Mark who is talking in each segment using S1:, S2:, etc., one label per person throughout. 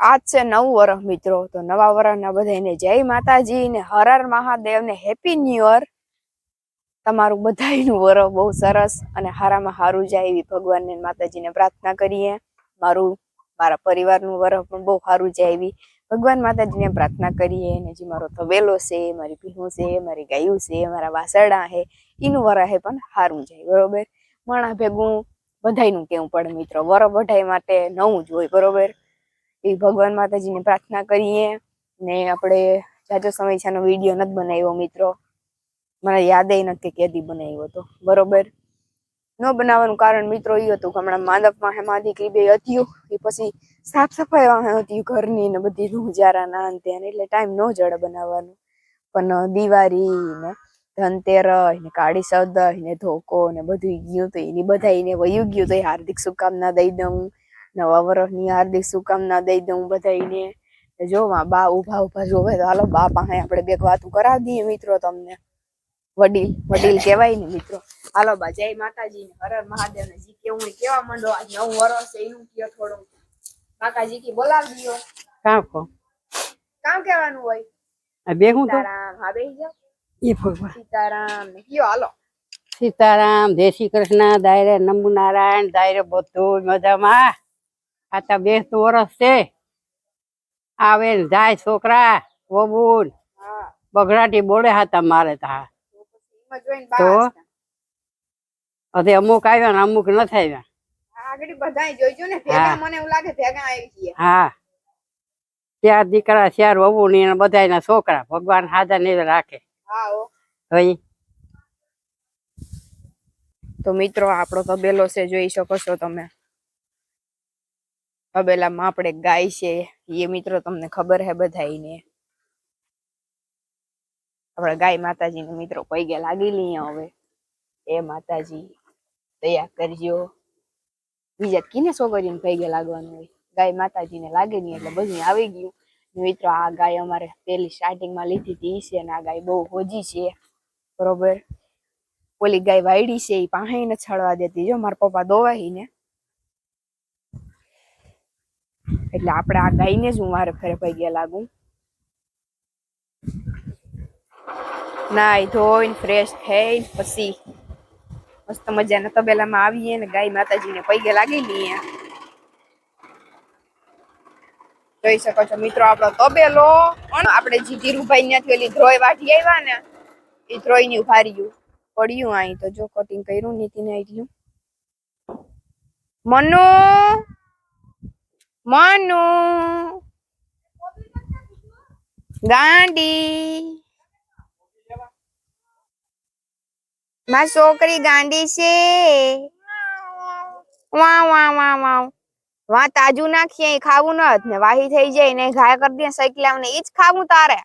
S1: આજ છે નવું વર્ષ મિત્રો. તો નવા વર્ષના બધાને જય માતાજી ને હર હર મહાદેવ ને હેપી ન્યુ યર તમારું બધાયનું વર્ષ બહુ સરસ અને હારામાં હારું જાય એવી ભગવાનને માતાજીને પ્રાર્થના કરીએ. મારું, મારા પરિવારનું વર્ષ પણ બહુ સારું જાય એવી ભગવાન માતાજીને પ્રાર્થના કરીએ અને જે મારો તબેલો છે, મારી ભીહું છે, મારી ગાયું છે, મારા વાસરડા છે એનું વરસ હે પણ સારું જાય, બરોબર? માણા ભેગું બધાયનું કેવું પડે, મિત્રો? વર બધાય માટે નવું જ હોય, બરોબર? એ ભગવાન માતાજીને પ્રાર્થના કરીએ. ને આપણે જાજો સમય છાનો વીડિયો નથી બનાવ્યો, મિત્રો. મને યાદ નથી કેદી બનાવ્યો હતો. બરોબર? ન બનાવવાનું કારણ મિત્રો એ હતું કે હમણાં માંદપમાં હે માદી કઈ હતું એ પછી સાફ સફાઈ વાહે હતી ઘરની ને બધી રૂજારા ના અંતે એટલે ટાઈમ ન જડે બનાવવાનું. પણ દિવાળી ને ધનતેરસ ને કાળી ચૌદસ ને ધોકો ને બધું ગયું તો એની બધા એને વયું ગયું તો હાર્દિક શુભકામના દઈ દઉં. નવા વર્ષની હાર્દિક શુભકામના દઈ દઉં બધાને જો માં બા ઊભા ઊભા જોવે તો હાલો બા પાસે આપણે બે વાતું કરાવી દઈએ મિત્રો તમને. વડીલ વડીલ કહેવાય ને મિત્રો. હાલો બા જય માતાજી ને હર મહાદેવ ને જી કેવું કેવા માંડો આજ નવું વર્ષ છે એનું કયો થોડું. કાકાજી કી બોલાવી દો
S2: કામ કહો
S1: કામ કહેવાનું હોય?
S2: આ બે હું તો?
S1: સીતારામ હા બેહી જાઓ.
S2: એ ભગવાન.
S1: સીતારામ ને કયો હાલો.
S2: સીતારામ જય શ્રી કૃષ્ણ દાયરે નમુ નારાયણ દાયરે બધું મજામાં. આ તો બેસતું વરસ છે. આવે જાય છોકરા વબુન
S1: હા.
S2: બગડાટી બોડે હતા મારે તા
S1: તો પછી એમાં જોઈને
S2: તો?
S1: બા
S2: હજી અમુક આવ્યા ને અમુક નથી આવ્યા.
S1: આગળ બધાય જોઈજો ને ભેગા મને એવું લાગે ભેગા આવી ગયા.
S2: હા. ચાર દીકરા ચાર વબુ ને બધા છોકરા ભગવાન હાજર ને રાખે.
S1: હા
S2: ભાઈ
S1: તો મિત્રો આપણો તબેલો છે જોઈ શકો છો તમે. તબેલામાં આપણે ગાય છે એ મિત્રો તમને ખબર હે બધાને આપણે ગાય માતાજીને મિત્રો પૈગે લાગી લઈએ હવે. એ માતાજી દયા કરજો. બીજા કીને છોકરીને પૈગે લાગવાનું હોય. ગાય માતાજીને લાગે નહીં એટલે બધું આવી ગયું. મિત્રો, આ ગાય અમારે પેલી સ્ટાર્ટિંગમાં લીધી હતી છે અને આ ગાય બહુ હોજી છે. બરોબર? ઓલી ગાય વાયડી છે એ પાસે ને છડવા દેતી. જો, મારા પપ્પા દોવાઈ ને એટલે આપણે આ ગાયને જ હું મારે ફેરે પૈગે લાગુ. નાઈ ધોઈને ફ્રેશ થઈ પછી મસ્ત મજાના તબેલામાં આવીએ ને ગાય માતાજીને પૈગે લાગી લઈએ. જોઈ શકો છો મિત્રો આપણો તબેલો. આપણે જે ધીરુભાઈ ત્યાંથી ઓલી ધ્રોય વાટી આવ્યા ને, એ ધ્રોયની ઉભાર્યું પડ્યું અહીં તો જો કટિંગ કર્યું નીતિને એટલું મનુ! મનુ. ગાંડી. મારી છોકરી ગાંડી છે. વાહ વાહ વાહ વાહ વા તાજુ નાખીએ ખાવું ન ને, વાહી થઈ જાય ને ઘાય કરી દે, સાયકલ ને ઈ જ ખાવું તારે.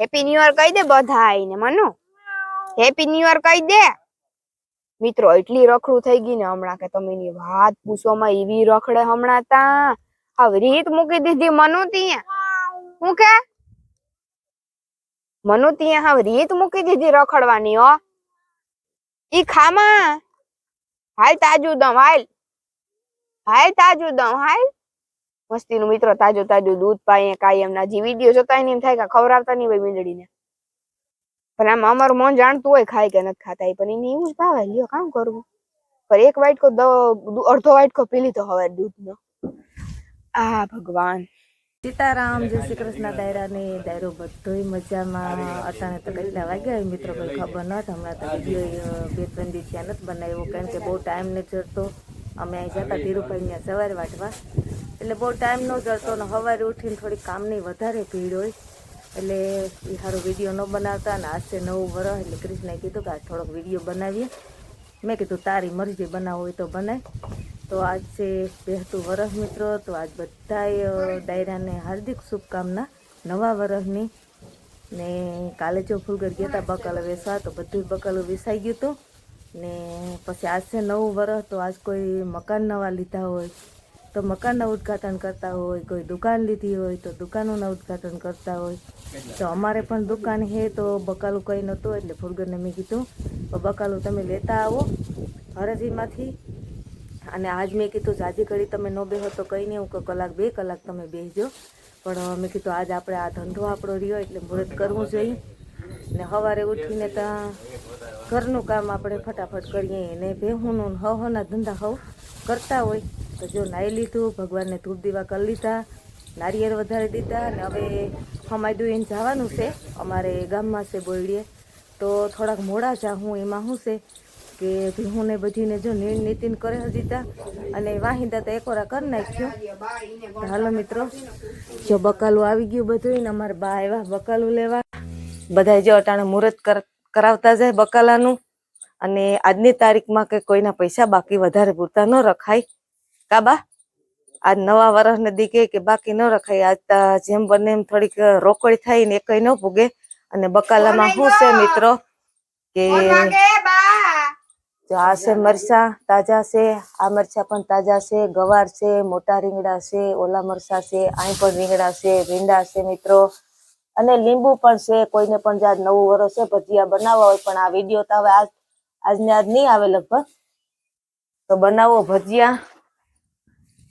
S1: હેપી ન્યુ યર કહી દે બધા ને મનુ. હેપી ન્યુ યર કહી દે. મિત્રો, એટલી રખડું થઈ ગઈ ને હમણાં કે તમે એની વાત પૂછવામાં એવી રખડે હમણાં તા. હવે રીત મૂકી દીધી મનુ ત્યાં હું મનુ ત્યાં હવે રીત મૂકી દીધી રખડવાની, હો. ઈ ખામાં? હાલ તાજું દમ, હાલ. હાલ તાજું દમ, હાલ. મસ્તીનું મિત્રો, તાજું તાજુ દૂધ પાય કાયમ ના જે વીડિયો જોતા એમ થાય કે ખવડાવતા નહીં હોય મીંદડીને પણ આમ અમારું મન જાણતું હોય ખાય કે નથી ખાતા પણ એને એવું જ ભાવે લ્યો કામ કરવું. પણ એક વાઇટકો દ- અડધો વાઇટકો પી લીધો હવે દૂધનો. આ ભગવાન.
S3: સીતારામ જય શ્રી કૃષ્ણ દાયરાને દાયરો બધોય મજામાં. અટાણે તો કેટલા વાગ્યા મિત્રો કોઈ ખબર ન હમણાં તો વીડિયો બે ત્રણ દિવસ ત્યાં નથી બનાવ્યો કારણ કે બહુ ટાઈમ ન જડતો. અમે અહીં જતા ધીરુભાઈ ત્યાં સવારે વાટવા. એટલે બહુ ટાઈમ ન જડતો ને સવારે ઉઠીને થોડી કામની વધારે ભીડ હોય. એટલે એ સારો વીડિયો ન બનાવતા અને આજે નવું વરસ એટલે કૃષ્ણએ કીધું કે આજ થોડોક વીડિયો બનાવીએ. મેં કીધું, તારી મરજી બનાવો હોય તો બનાય. તો આજ છે બેહતું વરસ મિત્રો, તો આજ બધાય ડાયરાને હાર્દિક શુભકામના નવા વરસની. ને કાલે જો ફૂલગર ગયા હતા બકલો વેસવા, તો બધું બકલો વેસાઈ ગયું હતું ને પછી આજ છે નવું વરસ, તો આજ કોઈ મકાન નવા લીધા હોય. તો મકાનના ઉદ્ઘાટન કરતા હોય, કોઈ દુકાન લીધી હોય તો દુકાનોના ઉદ્ઘાટન કરતા હોય. તો અમારે પણ દુકાન હે તો બકાલું કંઈ નહોતું એટલે ફૂલગરને મેં કીધું, "તો બકાલું તમે લેતા આવો હરજીમાંથી. અને આજ મેં કીધું, જાજી ઘડી તમે ન બેહો તો કંઈ નહીં, હું કલાક બે કલાક તમે બેસજો પણ મેં કીધું, આજ આપણે આ ધંધો આપણો રહ્યો એટલે મુહૂર્ત કરવું જોઈએ. ને સવારે ઉઠીને ત્યાં ઘરનું કામ આપણે ફટાફટ કરીએ ને ભેહુંનું હવના ધંધા હવ કરતા હોય. તો જો નાહી લીધું, ભગવાનને ધૂપ દીવા કરી લીધા, નારિયેળ વધારી દીધા અને હવે હમાયદું એને જવાનું છે. અમારે ગામમાં છે બોયડીએ. તો થોડાક મોડા જાઉં એમાં શું છે કે ભીહુંને બધીને જો નીણ નીતિન કરે દીધા અને વાહિંદા તો એકોરા કરી નાખ્યો. હાલો મિત્રો, જો બકાલું આવી ગયું બધું ને અમારે બા આવ્યા બકાલું લેવા. બધા જો અટાણે મુહૂર્ત કર- કરાવતા જાય બકાલાનું. અને આજની તારીખમાં કે કોઈના પૈસા બાકી વધારે પૂરતા ન રખાય. કાબા આજ નવા વર્ષને દીકે કે બાકી ન રખાય. આજ જેમ બને એમ થોડીક રોકડ થાય ને એ કઈ ન ભૂગે. અને બકાલામાં શું છે મિત્રો? કે જો આ છે મરચા તાજા છે આ મરચા પણ તાજા છે ગવાર છે મોટા રીંગણા છે ઓલા મરચા છે અહીં પણ રીંગણા છે ભીંડા છે મિત્રો. અને લીંબુ પણ છે, કોઈને પણ જ્યાં નવું વરસ છે, ભજીયા બનાવવા હોય પણ આ વીડિયો તો હવે આજ, આજને આજ નહીં આવે લગભગ. તો બનાવો ભજીયા.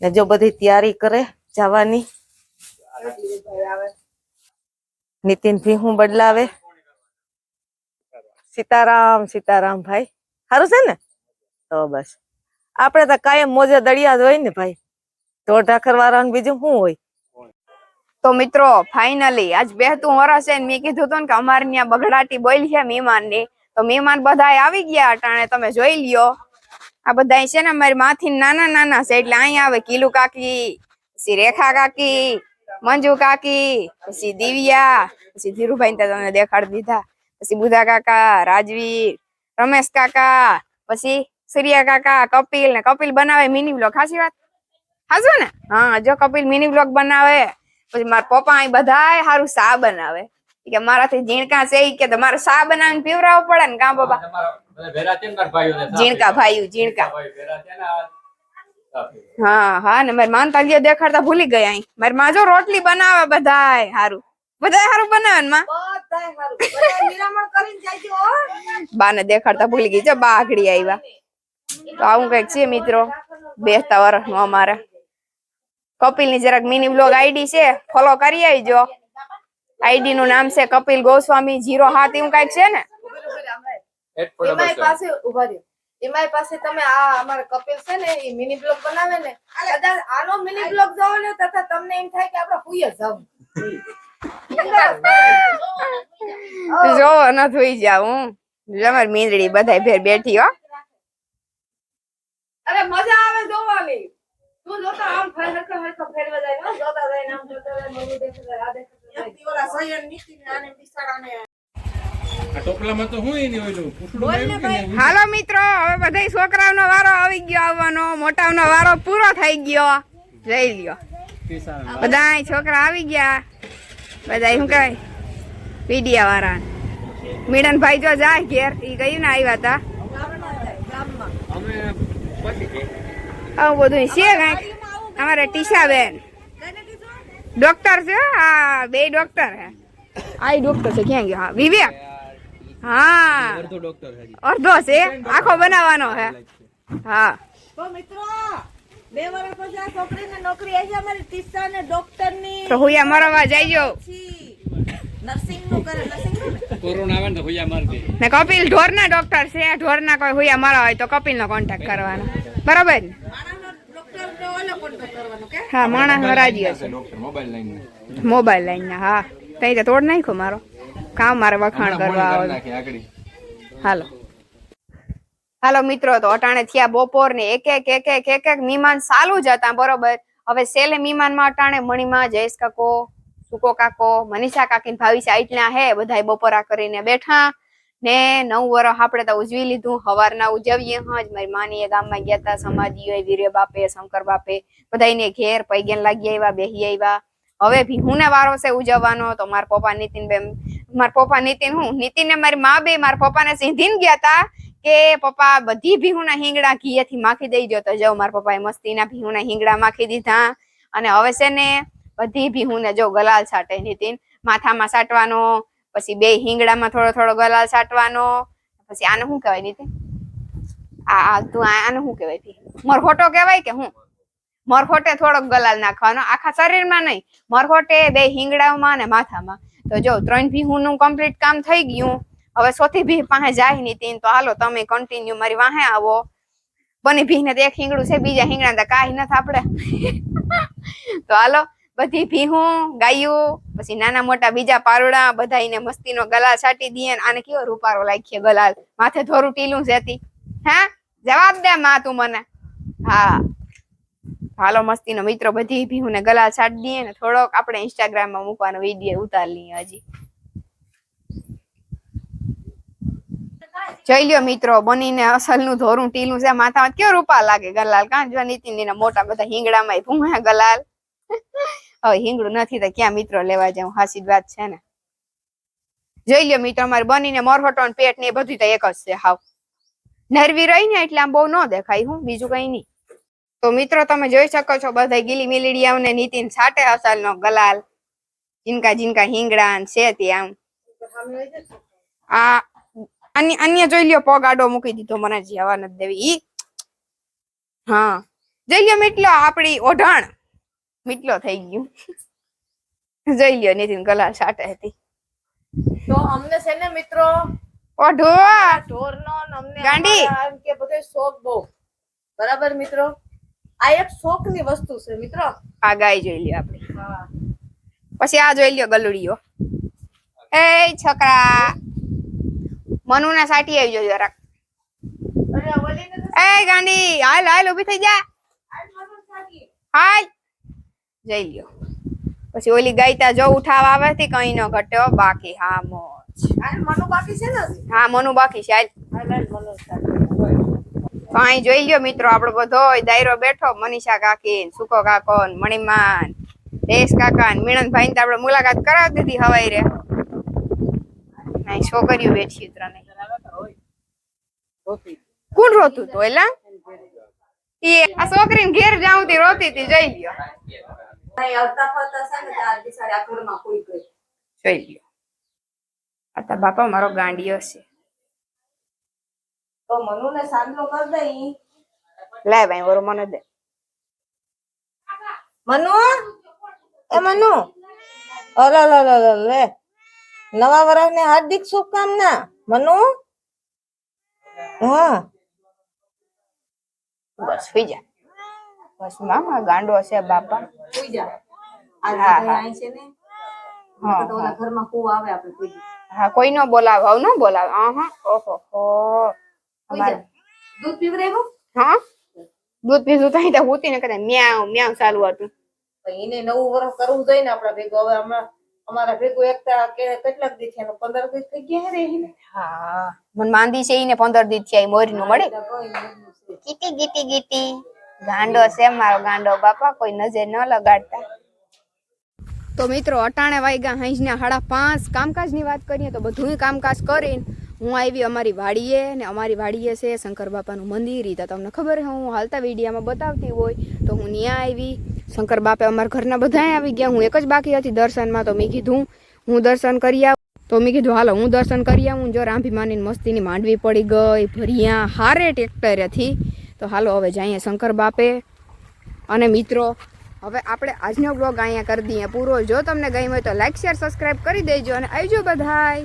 S3: ને જો બધી તૈયારી કરે જવાની. નીતિન ભી બદલાવે? સીતારામ સીતારામ ભાઈ. સારું છે ને? તો બસ. આપણે તો કાયમ મોજે દળિયા જ હોય ને ભાઈ. ઢોર ઢાખર વાળાનું બીજું શું હોય?
S1: તો મિત્રો ફાઇનલી આજ બેહતું વરસ છે મેં કીધું હતું કે અમારે ત્યાં બગડાટી બોલી છે મહેમાનની તો મહેમાન બધા આવી ગયા અટાણે, તમે જોઈ લ્યો. આ બધા છે ને મારી માથી નાના નાના છે એટલે અહીંયા આવે કિલુ કાકી, પછી રેખા કાકી, મંજુ કાકી, પછી દિવ્યા, પછી ધીરુભાઈ તમને દેખાડી દીધા. પછી બુધા કાકા, રાજવીર, રમેશ કાકા, પછી સૂર્યા કાકા, કપિલ ને કપિલ બનાવે મિની બ્લોગ ખાસી વાત? હાચું ને? હા, જો કપિલ મિની બ્લોગ બનાવે. પછી મારા પપ્પા અહીં બધાય સારું સા બનાવે. કે મારાથી ઝીણકા છે? કે તમારે સા બનાવીને પીવરાવો પડે ને કાં બાબા ઝીણકા ભાઈ ઝીણકા. હા હા ને મારી માન તાલીઓ દેખાડતા ભૂલી ગયા અહીં. મારી માં જો રોટલી બનાવે બધાય સારું બધાય સારું બનાવે ને માં? બાને દેખાડતા ભૂલી ગઈ છે બા આગળી આવ્યા. તો આવું કંઈક છે મિત્રો? બેસતા વર્ષનું અમારે. કપિલની જરાક મિની બ્લોગ આઈડી છે ફોલો કરી આવજો. આઈડી નું નામ છે કપિલ ગોસ્વામી જીરો હાથ એવું કંઈક છે ને?
S3: એમાય પાસે ઊભા રહ્યો. એમાય પાસે તમે આ અમારા કપિલ છે ને એ મિની બ્લોગ બનાવે ને કદાચ આનો મિની બ્લોગ જોવો ને તથા તમને એમ થાય કે આપણે હુઈ જ જાવ
S1: જો ન થઈ જાવ હું. અમારી મીંદડી બધાય ભેર બેઠી હો.
S3: અરે મજા આવે જોવાની. તું જોતા આમ ફેર હરખો હરખો ફેરવા જાય. હો. જોતા જાય ને જોતા જાય મમ્મી દેખે જાય આ દેખે જાય.
S4: આ ટોપલામાં તો હું એની ઓલું પૂછડું આવ્યું કે નહીં?
S1: હાલો મિત્રો હવે બધા છોકરાઓનો વારો આવી ગયો આવવાનો મોટાઓનો વારો પૂરો થઈ ગયો. લઈ લ્યો. બધા છોકરા આવી ગયા. બધા શું કહેવાય? પીડિયા વાળા મીડન ભાઈ જો જાય ઘેર એ કયું ને આવ્યા હતા
S4: અમે પછી કે
S1: આવું બધું છે કાંઈક. અમારે ટીશાબેન ડોક્ટર છે હા બે ડોક્ટર હે આ ડોક્ટર છે ક્યાં ગયો? હા વિવેક. હા.
S4: અડધો ડોક્ટર હજી
S1: અડધો છે આખો બનાવવાનો હે હા.
S3: તો મિત્રો બે વર્ષ પછી આ છોકરીને નોકરી આવી છે અમારી ટીચર ને ડોક્ટરની
S1: તો હું મરવા જઈજો.
S3: નર્સિંગનું કરે નર્સિંગનું? ને
S4: કોરોના આવે ને તો હોયા મારી દે
S1: ને કપિલ ઢોરના ડોક્ટર છે ઢોરના કોઈ હુયા મારા હોય તો કપિલનો કોન્ટેક્ટ કરવાનો. બરાબર ને?
S3: માણસનો ડોક્ટર ને ઓલો કોન્ટેક્ટ કરવાનો કે
S1: હા માણસ રાજી હશે.
S4: Mobile line.
S1: ના હા. તઈ તોડ નાખ્યો મારો. કામ મારે વખાણ કરવા આવે. હાલો. હાલો મિત્રો તો અટાણે થયા બપોર ને એક એક એક એક એક એક. મીમાન ચાલુ જ હતા બરોબર. હવે સેલે મીમાનમાં અટાણે મણીમાં જયેશ કાકો સુકો કાકો મનીષા કાકી ને ભાવિસા આટલા હે બધાય બપોરા કરીને બેઠા. ને નવ વર્ષ આપણે તો ઉજવી લીધું, હવારના ઉજવીએ. હજ મારી માની ગામમાં ગયા હતા સમાધિઓ વીર્ય બાપે, શંકર બાપે, બધાયને ઘેર પૈગેન લાગી આવ્યા બેહી આવ્યા હવે ભીહુને વારો છે ઉજવવાનો, તો મારા પપ્પા નીતિન બેન મારા પપ્પા નીતિન હું? નીતિન ને મારી મા બે, મારા પપ્પાને સિંધીન ગયા હતા કે પપ્પા બધી ભીહુના હિંગડા ઘીએથી માખી દઈ જો તો જો મારા પપ્પાએ મસ્તીના ભીહુના હિંગડા માખી દીધા. અને હવે છે ને બધી ભીહુને જો ગલાલ છાટે નીતિન, માથામાં સાટવાનો પછી બે હિંગડામાં થોડો થોડો ગલાલ છાટવાનો. પછી આને શું કહેવાય નીતિ? આ તું આને શું કહેવાય મરખોટો કહેવાય કે હું મરખોટે થોડોક ગલાલ નાખવાનો. આખા શરીરમાં નહીં. મરખોટે બે હિંગડામાં ને માથામાં. તો જો, ત્રણ ભીહુંનું કમ્પ્લીટ કામ થઈ ગયું. હવે સોથી ભી પાસે જાય નીતિન તો હાલો, તમે કન્ટિન્યુ મારી વાહે આવો. બની ભીને તો એક હિંગડું છે, બીજા હિંગડા તો કાંઈ નથી આપણે. તો હાલો બધી ભીહું, ગાયું, પછી નાના મોટા બીજા પારોડા, બધા એને મસ્તીનો ગલાલ છાટી દઈએ ને આને કેવો રૂપારો લાગીએ ગલાલ. માથે થોડું ટીલું છે હા? જવાબ દે માં તું મને. હા. હાલો મસ્તીનો મિત્રો, બધી ભીહું ને ગલાલ છાટી દઈએ ને થોડોક આપણે ઇન્સ્ટાગ્રામમાં મૂકવાનો વીડિયો ઉતાર લઈએ હજી. જોઈ લ્યો મિત્રો, બનીને અસલનું ધોરું ટીલું છે, માથામાં કેવો રૂપા લાગે ગલાલ? કાં જો નીતિન મોટા બધા હિંગડામાં ભૂંગા ગલાલ. હવે હિંગડું નથી તો ક્યાં મિત્રો લેવા જાઉં? હાસી વાત છે ને. જોઈ લ્યો મિત્રો, અમારે બનીને મોરહોટો પેટ ને એ બધું તો એક જ છે હાવ. નરવી રહી ને એટલે આમ બહુ ન દેખાય હું, બીજું કઈ નહીં. તો મિત્રો, તમે જોઈ શકો છો બધા ગીલી મિલીડિયાઓ ને નીતિન છાટે અસલ નો ગલાલ. જીનકા જીનકા હિંગડા છે છે ત્યાં આ અન્ય અન્ય જોઈ લ્યો પગ મૂકી દીધો મને જવા નથી દેવી. ઈ, હા. જોઈ લ્યો મીટલો આપડી ઓઢાણ. મીટલો થઈ ગયું. જોઈ લ્યો નીતિન ગલાલ છાટે હતી.
S3: તો અમને છે ને મિત્રો
S1: ઓઢો
S3: ઢોરનો ને અમને
S1: ગાંડી.
S3: કે બધે શોખ બહુ. બરાબર મિત્રો? આ એક શોખની વસ્તુ છે મિત્રો.
S1: આ ગાય જોઈ લ્યો આપણે. પછી આ જોઈ લ્યો ગલુડીઓ એ છોકરા! મનુ ના સાટી આવી જોજો જરાક. એ ગાંડી હાલ હાલ ઊભી થઈ જા. હાલ. જઈ લ્યો. પછી ઓલી ગાયતા જો ઉઠાવા આવે થી કઈ ન ઘટ્યો બાકી હા મોજ.
S3: મનુ બાકી છે ને?
S1: હા મનુ બાકી છે અહીં જોઈ લ્યો મિત્રો આપણો બધો દાયરો બેઠો મનીષા કાકી સુકો કાકો મણિમાન દેશ કાકા મીણનભાઈ ને આપણે મુલાકાત કરાવી દીધી હવાઈ રે અહીં છોકરીઓ બેઠી ત્રણે કોણ રોતું તો એલા? એ આ છોકરીને ઘેર જાઉં રોતી હતી જઈ લ્યો. જોઈ લ્યો. આ બાપા મારો ગાંડિયો છે.
S3: તો મનુને સાંજનો કર દઈ
S1: લે ભાઈ વરો મને દે.
S3: મનુ? એ મનુ? અરે લે લે લે. નવા વર્ષને હાર્દિક શુભકામના. મનુ? હા.
S1: બસ સુઈ જા. બસ મામા ગાંડો છે બાપા.
S3: સુઈ જા
S1: હા, હા.
S3: છે ને.
S1: હા,
S3: ઘરમાં કૂવ આવે આપણે કોઈ
S1: હા કોઈ નો બોલાવે હવે નો બોલાવે. આહા ઓહો હો.
S3: દૂધ પીવડાવ્યું
S1: હા? દૂધ પીધું તો અહીં હોતી ને કદાચ મ્યાઉ મ્યાઉ ચાલુ હતું.
S3: એને નવું વર્ષ કરવું જોઈએ ને આપડા ભેગું. હવે હમણાં અમારા ભેગું એકતા કેટલાક દી છે પંદર દી થઈ ગયા રે
S1: હા મને માંદી છે ઈને પંદર દી થી મોરી નું મળે.
S3: એટલે ગીતી ગીતી
S1: ગીટી ગીટી ગીટી ગાંડો છે, મારો ગાંડો બાપા, કોઈ નજર ન લગાડતા. તો મિત્રો, અટાણે વાગ્યા હાંજના સાડા પાંચ, કામકાજની વાત કરીએ તો બધું કામકાજ કરીને હું આવી અમારી વાડીએ ને અમારી વાડીએ છે શંકર બાપાનું મંદિર. તો તમને ખબર છે, હું હાલતા વિડીયામાં બતાવતી હોય તો હું ત્યાં આવી. શંકર બાપે અમારા ઘરના બધાય આવી ગયા. હું એક જ બાકી હતી દર્શનમાં, તો મેં કીધું, હું દર્શન કરી આવું. તો મેં કીધું, હાલો, હું દર્શન કરી આવું. જો રાંભી માની મસ્તીની માંડવી પડી ગઈ. ભરિયા હારે ટ્રેક્ટરેથી તો હાલો, હવે જઈએ શંકર બાપે અને મિત્રો, હવે આપણે આજનો બ્લોગ અહીંયા કરી દઈએ પૂરો. જો તમને ગમ્યો હોય તો લાઈક શેર સબસ્ક્રાઈબ કરી દેજો અને આવજો બધાય.